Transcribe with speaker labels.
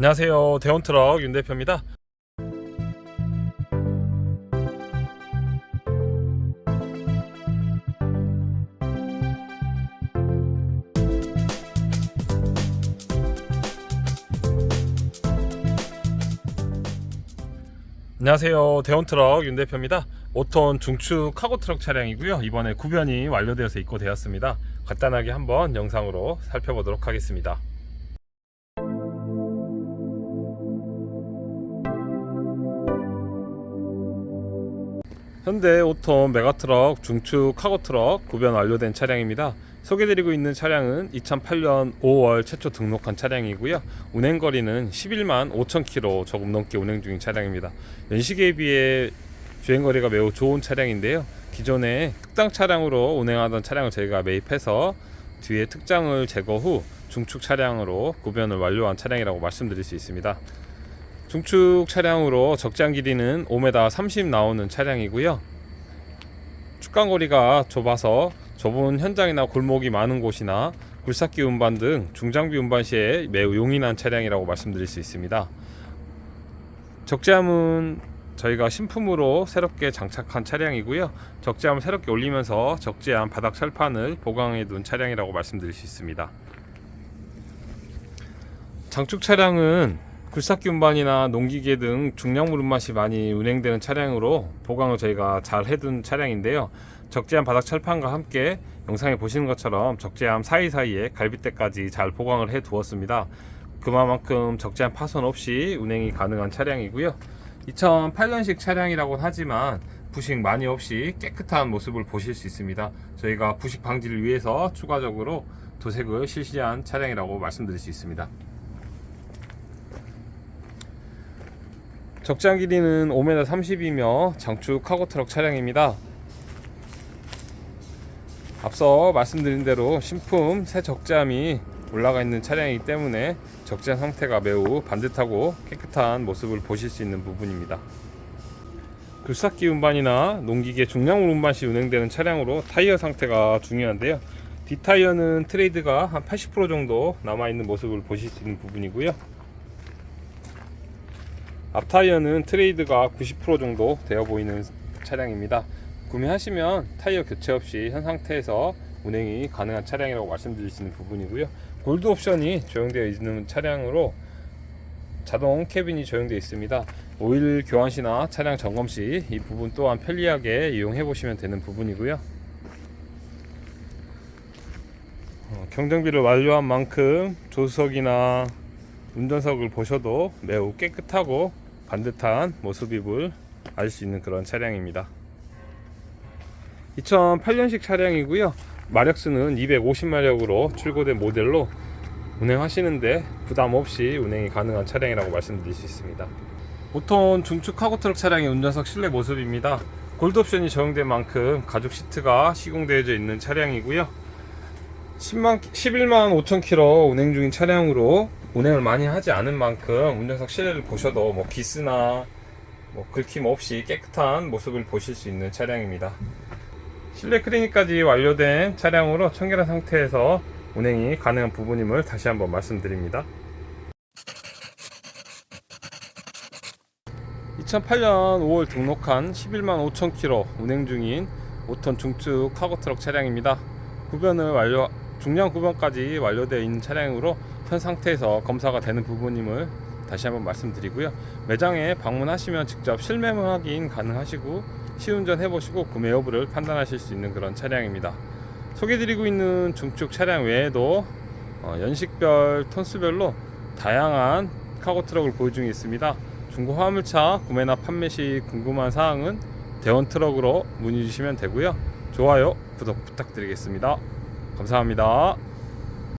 Speaker 1: 안녕하세요. 대원트럭 윤 대표입니다. 안녕하세요. 대원트럭 윤 대표입니다. 5톤 중축 카고트럭 차량이고요. 이번에 구변이 완료되어서 입고되었습니다. 간단하게 한번 영상으로 살펴보도록 하겠습니다. 현대 5톤 메가트럭 중축 카고트럭 구변 완료된 차량입니다. 소개드리고 있는 차량은 2008년 5월 최초 등록한 차량이고요. 운행 거리는 11만 5천 킬로 조금 넘게 운행 중인 차량입니다. 연식에 비해 주행 거리가 매우 좋은 차량인데요. 기존에 특당 차량으로 운행하던 차량을 저희가 매입해서 뒤에 특장을 제거 후 중축 차량으로 구변을 완료한 차량이라고 말씀드릴 수 있습니다. 중축 차량으로 적장 길이는 5m 30 나오는 차량이고요. 축간거리가 좁아서 좁은 현장이나 골목이 많은 곳이나 굴삭기 운반 등 중장비 운반 시에 매우 용이한 차량이라고 말씀드릴 수 있습니다. 적재함은 저희가 신품으로 새롭게 장착한 차량이고요. 적재함을 새롭게 올리면서 적재함 바닥 철판을 보강해 둔 차량이라고 말씀드릴 수 있습니다. 장축 차량은 굴삭기 운반이나 농기계 등 중량물 운반시 많이 운행되는 차량으로 보강을 저희가 잘 해둔 차량인데요. 적재함 바닥 철판과 함께 영상에 보시는 것처럼 적재함 사이사이에 갈빗대까지 잘 보강을 해 두었습니다. 그만큼 적재함 파손 없이 운행이 가능한 차량이고요. 2008년식 차량이라고 하지만 부식 많이 없이 깨끗한 모습을 보실 수 있습니다. 저희가 부식 방지를 위해서 추가적으로 도색을 실시한 차량이라고 말씀드릴 수 있습니다. 적장 길이는 5m 30이며 장축 카고 트럭 차량입니다. 앞서 말씀드린 대로 신품 새 적재함이 올라가 있는 차량이기 때문에 적재함 상태가 매우 반듯하고 깨끗한 모습을 보실 수 있는 부분입니다. 굴삭기 운반이나 농기계 중량물 운반 시 운행되는 차량으로 타이어 상태가 중요한데요. 뒷타이어는 트레이드가 한 80% 정도 남아있는 모습을 보실 수 있는 부분이고요. 앞타이어는 트레이드가 90% 정도 되어 보이는 차량입니다. 구매하시면 타이어 교체 없이 현 상태에서 운행이 가능한 차량이라고 말씀드릴 수 있는 부분이고요. 골드 옵션이 적용되어 있는 차량으로 자동 캐빈이 적용되어 있습니다. 오일 교환 시나 차량 점검 시 이 부분 또한 편리하게 이용해 보시면 되는 부분이고요. 어, 경정비를 완료한 만큼 조수석이나 운전석을 보셔도 매우 깨끗하고 반듯한 모습임을 알 수 있는 그런 차량입니다. 2008년식 차량이고요. 마력수는 250마력으로 출고된 모델로 운행하시는데 부담 없이 운행이 가능한 차량이라고 말씀드릴 수 있습니다. 5톤 중축 카고트럭 차량의 운전석 실내 모습입니다. 골드 옵션이 적용된 만큼 가죽 시트가 시공되어져 있는 차량이고요. 10만, 11만 5천 킬로 운행 중인 차량으로 운행을 많이 하지 않은 만큼 운전석 실내를 보셔도 뭐 기스나 뭐 긁힘 없이 깨끗한 모습을 보실 수 있는 차량입니다. 실내 클리닉까지 완료된 차량으로 청결한 상태에서 운행이 가능한 부분임을 다시 한번 말씀드립니다. 2008년 5월 등록한 11만 5천 킬로 운행 중인 5톤 중축 카고 트럭 차량입니다. 구변을 완료 중량 구변까지 완료되어 있는 차량으로 현 상태에서 검사가 되는 부분임을 다시 한번 말씀드리고요. 매장에 방문하시면 직접 실매물 확인 가능하시고 시운전 해보시고 구매 여부를 판단하실 수 있는 그런 차량입니다. 소개드리고 있는 중축 차량 외에도 어, 연식별 톤수별로 다양한 카고 트럭을 보유 중에 있습니다. 중고 화물차 구매나 판매 시 궁금한 사항은 대원 트럭으로 문의 주시면 되고요. 좋아요, 구독 부탁드리겠습니다. 감사합니다.